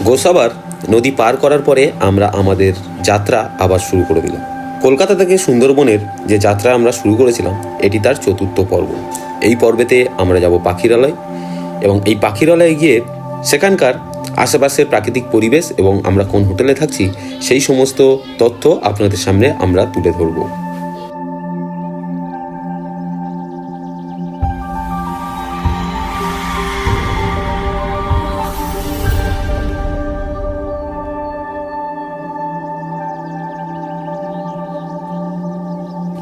গোসাবার নদী পার করার পরে আমরা আমাদের যাত্রা আবার শুরু করে দিলাম। কলকাতা থেকে সুন্দরবনের যে যাত্রা আমরা শুরু করেছিলাম, এটি তার চতুর্থ পর্ব। এই পর্বেতে আমরা যাব পাখিরালয় এবং এই পাখিরালয়ে গিয়ে সেখানকার আশেপাশের প্রাকৃতিক পরিবেশ এবং আমরা কোন হোটেলে থাকছি, সেই সমস্ত তথ্য আপনাদের সামনে আমরা তুলে ধরবো।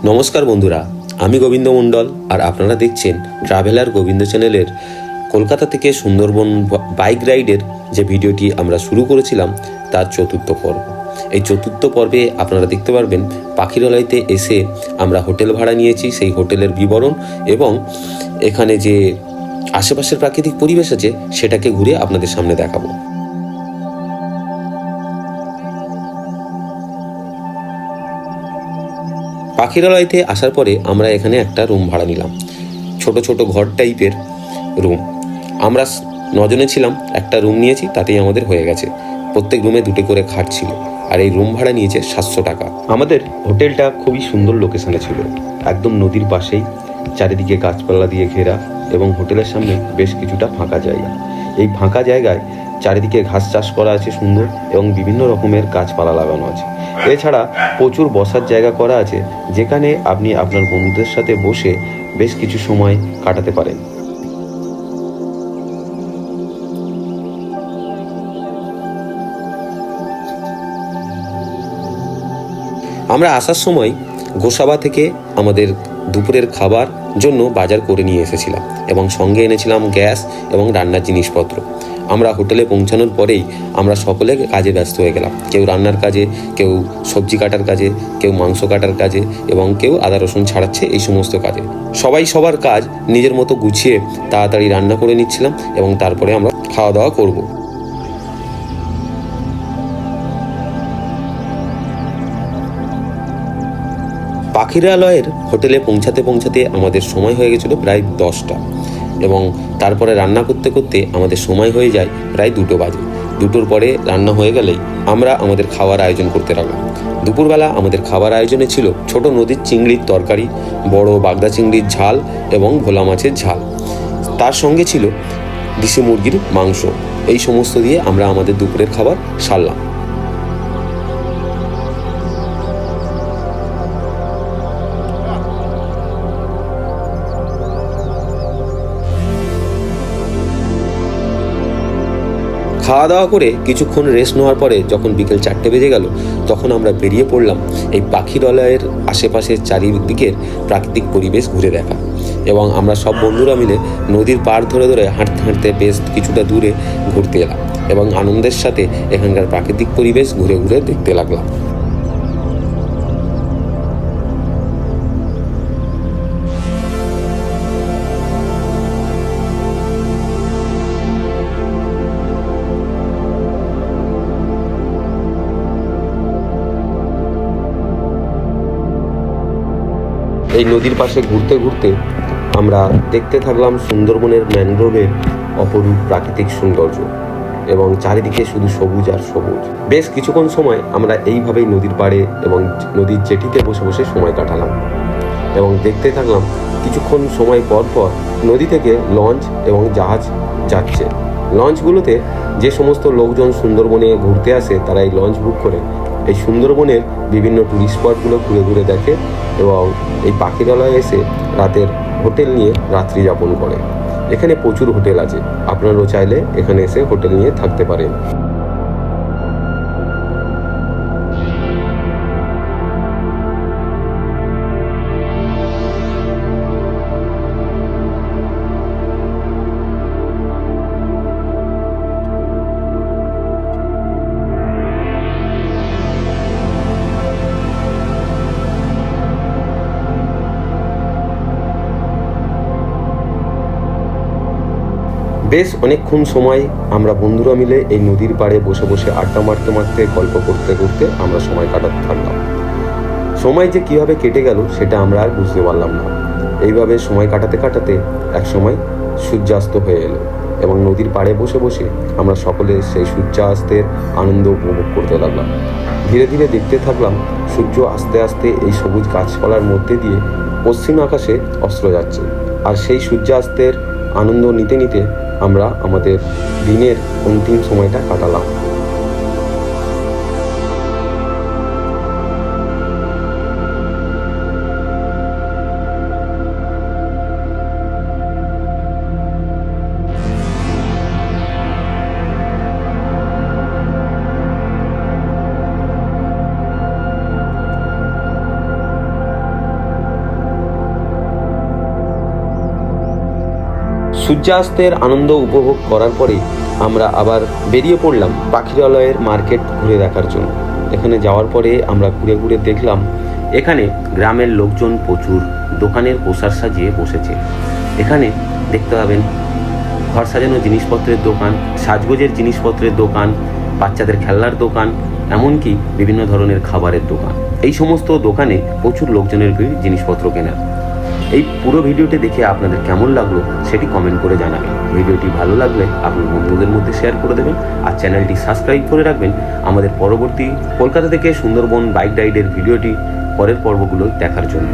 নমস্কার বন্ধুরা, আমি গোবিন্দ মণ্ডল আর আপনারা দেখছেন ট্রাভেলার গোবিন্দ চ্যানেলের কলকাতা থেকে সুন্দরবন বাইক রাইডের যে ভিডিওটি আমরা শুরু করেছিলাম, তার চতুর্থ পর্ব। এই চতুর্থ পর্বে আপনারা দেখতে পারবেন, পাখিরালয়তে এসে আমরা হোটেল ভাড়া নিয়েছি, সেই হোটেলের বিবরণ এবং এখানে যে আশেপাশের প্রাকৃতিক পরিবেশ আছে, সেটাকে ঘুরে আপনাদের সামনে দেখাবো। পাখিরালয়তে আসার পরে আমরা এখানে একটা রুম ভাড়া নিলাম। ছোট ছোট ঘর টাইপের রুম আমরা নজনে ছিলাম, একটা রুম নিয়েছি, তাতেই আমাদের হয়ে গেছে। প্রত্যেক রুমে দুটো করে খাট ছিল, আর এই রুম ভাড়া নিয়েছে সাতশো টাকা। আমাদের হোটেলটা খুবই সুন্দর লোকেশনে ছিল। একদম নদীর পাশেই, চারিদিকে গাছপালা দিয়ে ঘেরা, এবং হোটেলের সামনে বেশ কিছুটা ফাঁকা জায়গা। এই ফাঁকা জায়গায় চারিদিকে ঘাস চাষ করা আছে সুন্দর এবং বিভিন্ন রকমের গাছপালা লাগানো আছে। এছাড়া প্রচুর বসার জায়গা করা আছে, যেখানে আপনি আপনার বন্ধুদের সাথে বসে বেশ কিছু সময় কাটাতে পারেন। আমরা আসার সময় গোসাবা থেকে আমাদের দুপুরের খাবার জন্য বাজার করে নিয়ে এসেছিলাম এবং সঙ্গে এনেছিলাম গ্যাস এবং রান্নার জিনিসপত্র। আমরা হোটেলে পৌঁছানোর পরেই আমরা সকলে কাজে ব্যস্ত হয়ে গেলাম। কেউ রান্নার কাজে, কেউ সবজি কাটার কাজে, কেউ মাংস কাটার কাজে এবং কেউ আদা রসুন ছাড়াচ্ছে এই সমস্ত কাজে। সবাই সবার কাজ নিজের মতো গুছিয়ে তাড়াতাড়ি রান্না করে নিচ্ছিলাম এবং তারপরে আমরা খাওয়া দাওয়া করব। পাখিরালয়ের হোটেলে পৌঁছাতে পৌঁছাতে আমাদের সময় হয়ে গেছিল প্রায় দশটা। এবং তারপরে রান্না করতে করতে আমাদের সময় হয়ে যায় প্রায় দুটো বাজে। দুটোর পরে রান্না হয়ে গেলেই আমরা আমাদের খাওয়ার আয়োজন করতে লাগলাম। দুপুরবেলা আমাদের খাবার আয়োজনে ছিল ছোট নদীর চিংড়ির তরকারি, বড় বাগদা চিংড়ির ঝাল এবং ভোলা মাছের ঝাল। তার সঙ্গে ছিল দেশি মুরগির মাংস। এই সমস্ত দিয়ে আমরা আমাদের দুপুরের খাবার সারলাম। খাওয়া দাওয়া করে কিছুক্ষণ রেস্ট নেওয়ার পরে যখন বিকেল চারটে বেজে গেল, তখন আমরা বেরিয়ে পড়লাম এই পাখিরালয়ের আশেপাশের চারিদিকের প্রাকৃতিক পরিবেশ ঘুরে দেখা। এবং আমরা সব বন্ধুরা মিলে নদীর পাড় ধরে ধরে হাঁটতে হাঁটতে বেশ কিছুটা দূরে ঘুরতে এলাম এবং আনন্দের সাথে এখানকার প্রাকৃতিক পরিবেশ ঘুরে ঘুরে দেখতে লাগলাম। এই নদীর পাশে ঘুরতে ঘুরতে আমরা দেখতে থাকলাম সুন্দরবনের ম্যানগ্রোভের অপরূপ প্রাকৃতিক সৌন্দর্য এবং চারিদিকে শুধু সবুজ আর সবুজ। বেশ কিছুক্ষণ সময় আমরা এইভাবেই নদীর পাড়ে এবং নদীর জেটিতে বসে বসে সময় কাটালাম এবং দেখতে থাকলাম কিছুক্ষণ সময় পর পর নদী থেকে লঞ্চ এবং জাহাজ যাচ্ছে। লঞ্চগুলোতে যে সমস্ত লোকজন সুন্দরবনে ঘুরতে আসে তারা এই লঞ্চ বুক করে। এই সুন্দরবনের বিভিন্ন টুরিস্ট স্পটগুলো ঘুরে ঘুরে দেখে এবং এই পাখিরালয়ে এসে রাতের হোটেল নিয়ে রাত্রি যাপন করে। এখানে প্রচুর হোটেল আছে। আপনারাও চাইলে এখানে এসে হোটেল নিয়ে থাকতে পারেন। বেশ অনেকক্ষণ সময় আমরা বন্ধুরা মিলে এই নদীর পাড়ে বসে বসে আড্ডা মারতে মারতে, গল্প করতে করতে আমরা সময় কাটাতে থাকলাম। সময় যে কীভাবে কেটে গেল সেটা আমরা আর বুঝতে পারলাম না। এইভাবে সময় কাটাতে কাটাতে এক সময় সূর্যাস্ত হয়ে এলো এবং নদীর পাড়ে বসে বসে আমরা সকলে সেই সূর্যাস্তের আনন্দ উপভোগ করতে লাগলাম। ধীরে ধীরে দেখতে থাকলাম সূর্য আস্তে আস্তে এই সবুজ গাছপালার মধ্যে দিয়ে পশ্চিম আকাশে অস্ত্র যাচ্ছে। আর সেই সূর্যাস্তের আনন্দ নিতে নিতে আমরা আমাদের দিনের অন্তিম সময়টা কাটালাম। সূর্যাস্তের আনন্দ উপভোগ করার পরে আমরা আবার বেরিয়ে পড়লাম পাখিরালয়ের মার্কেট ঘুরে দেখার জন্য। এখানে যাওয়ার পরে আমরা ঘুরে ঘুরে দেখলাম, এখানে গ্রামের লোকজন প্রচুর, দোকানের পোশাক সাজিয়ে বসেছে। এখানে দেখতে পাবেন, ঘর সাজানো জিনিসপত্রের দোকান, সাজগোজের জিনিসপত্রের দোকান, বাচ্চাদের খেলনার দোকান, এমনকি বিভিন্ন ধরনের খাবারের দোকান। এই সমস্ত দোকানে প্রচুর লোকজনের ভিড় জিনিসপত্র কেনার। এই পুরো ভিডিওটি দেখে আপনাদের কেমন লাগল সেটি কমেন্ট করে জানাবেন। ভিডিওটি ভালো লাগলে আপনার বন্ধুদের মধ্যে শেয়ার করে দেবেন আর চ্যানেলটি সাবস্ক্রাইব করে রাখবেন। আমাদের পরবর্তী কলকাতা থেকে সুন্দরবন বাইক রাইডের ভিডিওটি পরের পর্বগুলো দেখার জন্য।